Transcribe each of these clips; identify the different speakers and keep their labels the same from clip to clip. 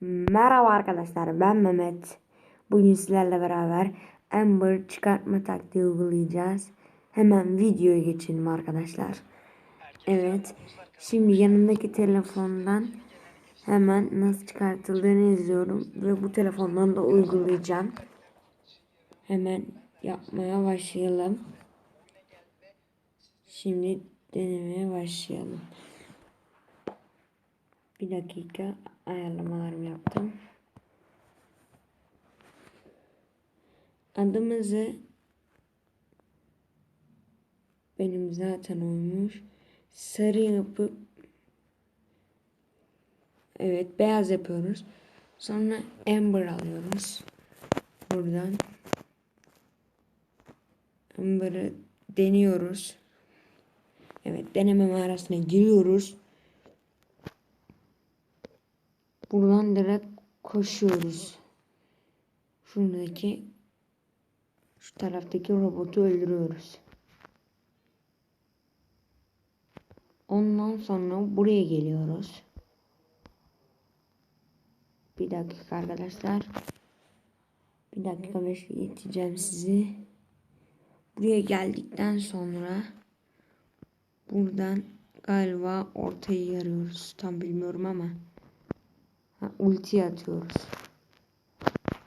Speaker 1: Merhaba arkadaşlar ben Mehmet. Bugün sizlerle beraber Ember çıkartma taktiği uygulayacağız. Hemen videoya geçelim arkadaşlar. Evet. Şimdi yanımdaki telefondan hemen nasıl çıkartıldığını izliyorum ve bu telefondan da uygulayacağım. Hemen yapmaya başlayalım. Şimdi denemeye başlayalım. Bir dakika ayarlamalarımı yaptım. Adımızı benim zaten olmuş. Sarı yapıp evet beyaz yapıyoruz. Sonra Amber alıyoruz. Buradan Amber'ı deniyoruz. Evet deneme mağarasına giriyoruz. Buradan direkt koşuyoruz. Şuradaki şu taraftaki robotu öldürüyoruz. Ondan sonra buraya geliyoruz. Bir dakika arkadaşlar. Bir dakika bekleyeceğim sizi. Buraya geldikten sonra buradan galiba ortayı yarıyoruz. Tam bilmiyorum ama. Ha, ulti atıyoruz.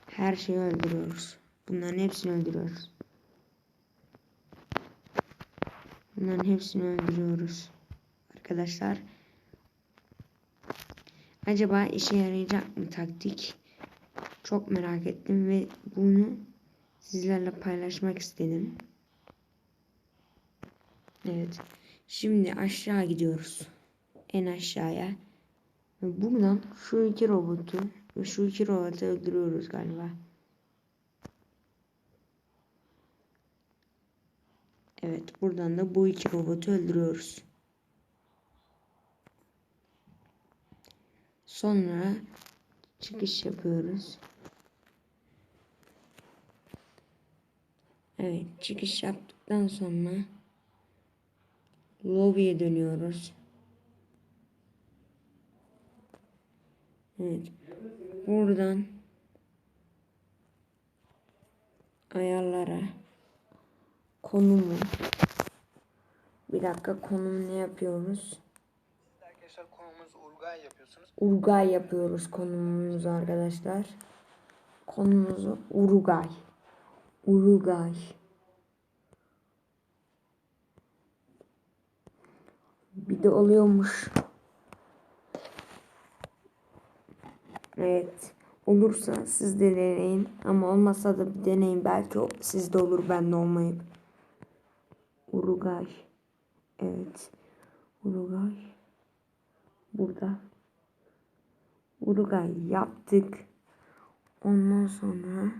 Speaker 1: Her şeyi öldürüyoruz. Bunların hepsini öldürüyoruz. Bunların hepsini öldürüyoruz. Arkadaşlar. Acaba işe yarayacak mı taktik? Çok merak ettim ve bunu sizlerle paylaşmak istedim. Evet. Şimdi aşağı gidiyoruz. En aşağıya. Buradan şu iki robotu şu iki robotu öldürüyoruz galiba. Evet buradan da bu iki robotu öldürüyoruz. Sonra çıkış yapıyoruz. Evet çıkış yaptıktan sonra lobiye dönüyoruz. Evet. Buradan ayarlara konumu bir dakika konumu ne yapıyoruz?
Speaker 2: Arkadaşlar konumuz Urgay yapıyorsunuz.
Speaker 1: Urgay yapıyoruz konumumuzu arkadaşlar. Konumuzu Urugay. Urugay. Bir de oluyormuş. Evet. Olursa siz de deneyin. Ama olmasa da bir deneyin. Belki o sizde olur bende olmayıp. Urugay. Evet. Urugay. Burada. Urugay yaptık. Ondan sonra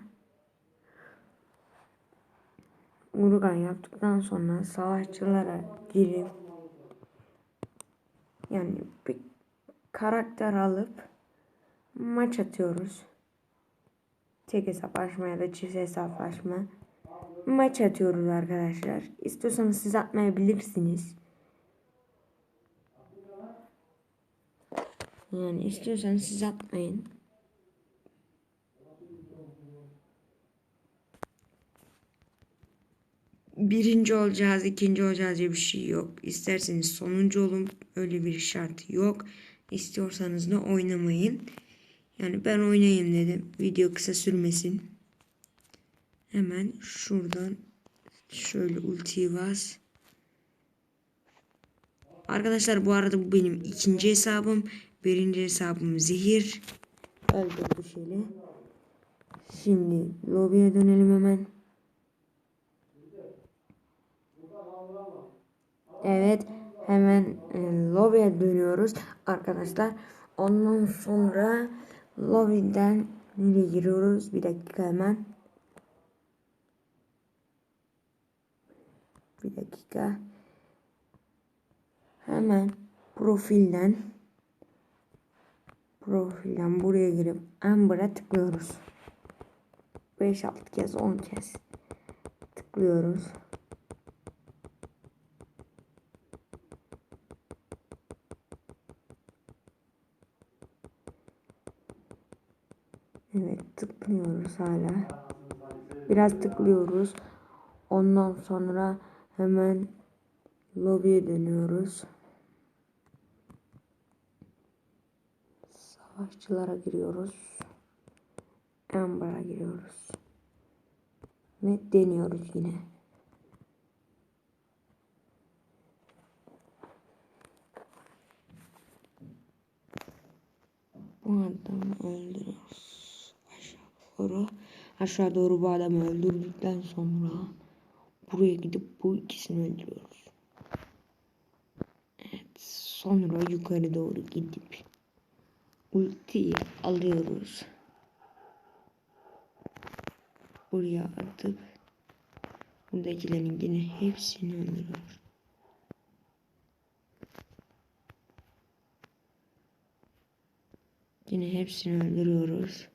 Speaker 1: Urugay yaptıktan sonra savaşçılara girip yani bir karakter alıp maç atıyoruz. Tek hesaplaşma ya da çift hesaplaşma. Maç atıyoruz arkadaşlar. İstiyorsanız siz atmayabilirsiniz. Yani istiyorsanız siz atmayın. Birinci olacağız, ikinci olacağız diye bir şey yok. İsterseniz sonuncu olun. Öyle bir şart yok. İstiyorsanız da oynamayın. Yani ben oynayayım dedim. Video kısa sürmesin. Hemen şuradan şöyle ultiyi bas. Arkadaşlar bu arada bu benim ikinci hesabım. Birinci hesabım zehir. Öldürdü şöyle. Şimdi lobiye dönelim hemen. Evet hemen e, lobiye dönüyoruz arkadaşlar. Ondan sonra lobiden nereye giriyoruz? Bir dakika hemen. Bir dakika. Hemen profilden profilden buraya girip Amber'a tıklıyoruz. 5-6 kez 10 kez tıklıyoruz. Evet tıklıyoruz hala. Biraz tıklıyoruz. Ondan sonra hemen lobiye dönüyoruz. Savaşçılara giriyoruz. Amber'a giriyoruz. Ve deniyoruz yine. Bu adamı öldürüyoruz. Doğru. Aşağı doğru bu adamı öldürdükten sonra buraya gidip bu ikisini öldürüyoruz. Evet. Sonra yukarı doğru gidip ultiyi alıyoruz. Buraya atıp buradakilerin yine hepsini öldürüyoruz. Yine hepsini öldürüyoruz.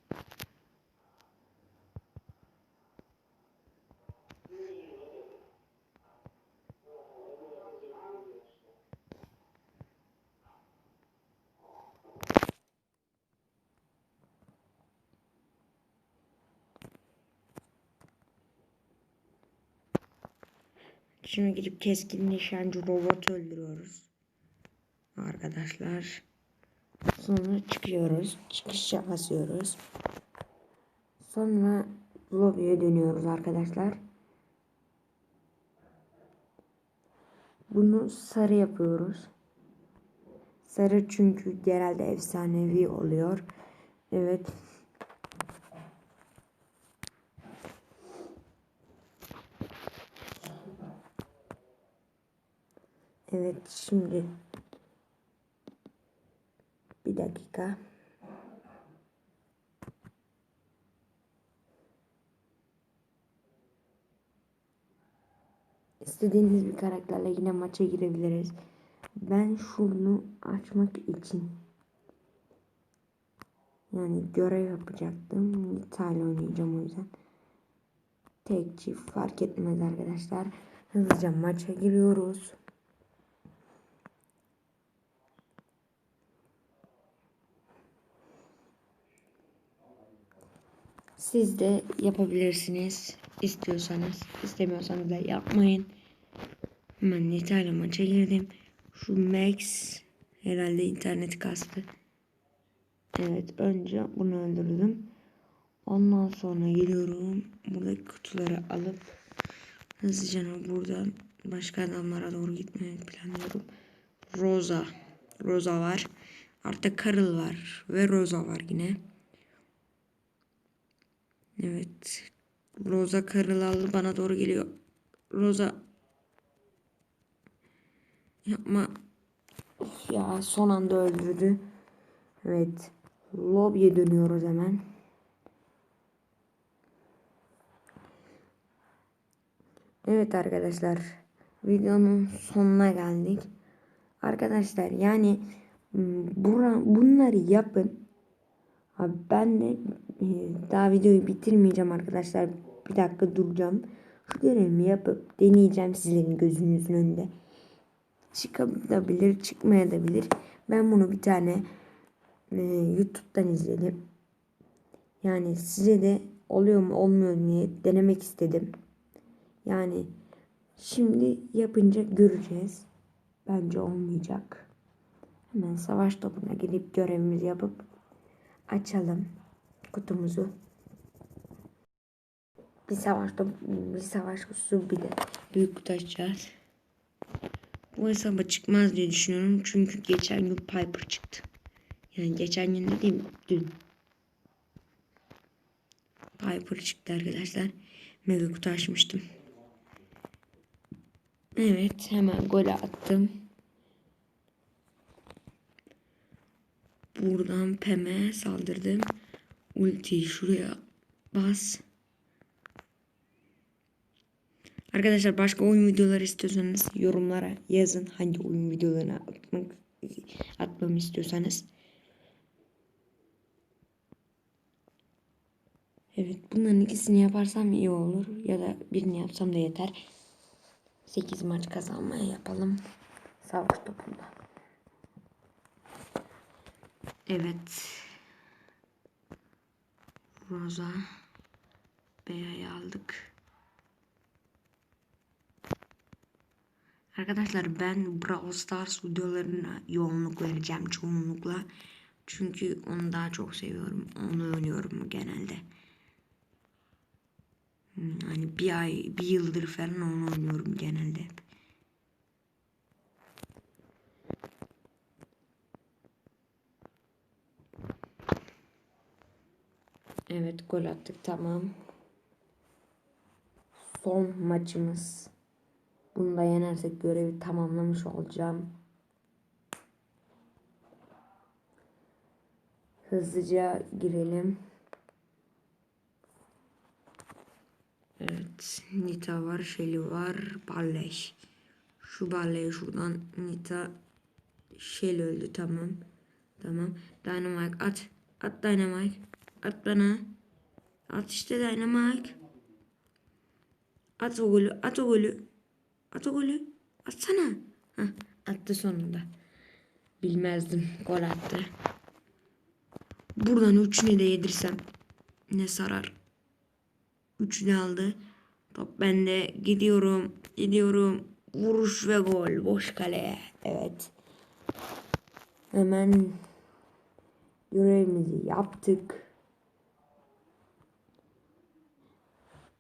Speaker 1: Şimdi gidip keskin nişancı robot öldürüyoruz. Arkadaşlar. Sonra çıkıyoruz. Çıkışa basıyoruz. Sonra lobiye dönüyoruz arkadaşlar. Bunu sarı yapıyoruz. Sarı çünkü genelde efsanevi oluyor. Evet. Evet şimdi bir dakika. İstediğiniz bir karakterle yine maça girebiliriz. Ben şunu açmak için yani görev yapacaktım. Nita'yla oynayacağım o yüzden. Tek çift fark etmez arkadaşlar. Hızlıca maça giriyoruz. Siz de yapabilirsiniz. istiyorsanız. istemiyorsanız da yapmayın. Hemen Nita'yla maça. Şu Max herhalde internet kastı. Evet önce bunu öldürdüm. Ondan sonra geliyorum. Buradaki kutuları alıp hızlıca buradan başka adamlara doğru gitmeyi planlıyorum. Rosa. Rosa var. Artık Karıl var. Ve Rosa var yine. Evet. Rosa Karılallı bana doğru geliyor. Rosa. Yapma. Of ya son anda öldürdü. Evet. Lobby'ye dönüyoruz hemen. Evet arkadaşlar. Videonun sonuna geldik. Arkadaşlar yani bura, bunları yapın. Abi ben de e, daha videoyu bitirmeyeceğim arkadaşlar. Bir dakika duracağım. Şu görevimi yapıp deneyeceğim sizlerin gözünüzün önünde. Çıkabilir, çıkmayabilir. Ben bunu bir tane e, YouTube'dan izledim. Yani size de oluyor mu olmuyor mu diye denemek istedim. Yani şimdi yapınca göreceğiz. Bence olmayacak. Hemen savaş topuna gidip görevimizi yapıp açalım kutumuzu. Bir savaş bir savaş kutusu bir de büyük kutu açacağız. Bu hesaba çıkmaz diye düşünüyorum. Çünkü geçen gün Piper çıktı. Yani geçen gün dediğim dün. Piper çıktı arkadaşlar. Mega kutu açmıştım. Evet hemen gol attım. Buradan Pem'e saldırdım. Ultiyi şuraya bas. Arkadaşlar başka oyun videoları istiyorsanız yorumlara yazın. Hangi oyun videolarını atmak, atmamı istiyorsanız. Evet bunların ikisini yaparsam iyi olur. Ya da birini yapsam da yeter. 8 maç kazanmaya yapalım. Savaş topunda. Evet. Roza. Beya'yı aldık. Arkadaşlar ben Brawl Stars videolarına yoğunluk vereceğim çoğunlukla. Çünkü onu daha çok seviyorum. Onu oynuyorum genelde. Hmm, Hani bir ay, bir yıldır falan onu oynuyorum genelde hep. Evet gol attık tamam. Son maçımız. Bunu da yenersek görevi tamamlamış olacağım. Hızlıca girelim. Evet. Nita var. Shelly var. Balley. Şu Balley şuradan. Nita. Shelly öldü. Tamam. Tamam. Dynamite at. At Dynamite. At bana. At işte Dynamite. At o golü. At o golü. At o golü. Atsana. Hah, attı sonunda. Bilmezdim. Gol attı. Buradan üçünü de yedirsem ne sarar. Üçünü aldı. Top bende. Gidiyorum. Gidiyorum. Vuruş ve gol. Boş kaleye. Evet. Hemen görevimizi yaptık.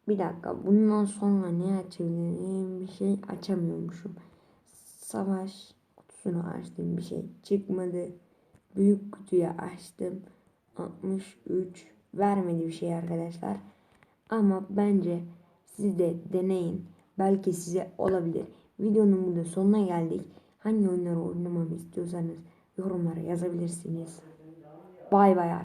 Speaker 1: Bir dakika. Bundan sonra ne açabilirim? Bir şey açamıyormuşum. Savaş kutusunu açtım. Bir şey çıkmadı. Büyük kutuyu açtım. 63 vermedi bir şey arkadaşlar. Ama bence siz de deneyin. Belki size olabilir. Videonun burada sonuna geldik. Hangi oyunları oynamamı istiyorsanız yorumlara yazabilirsiniz. Bay bay.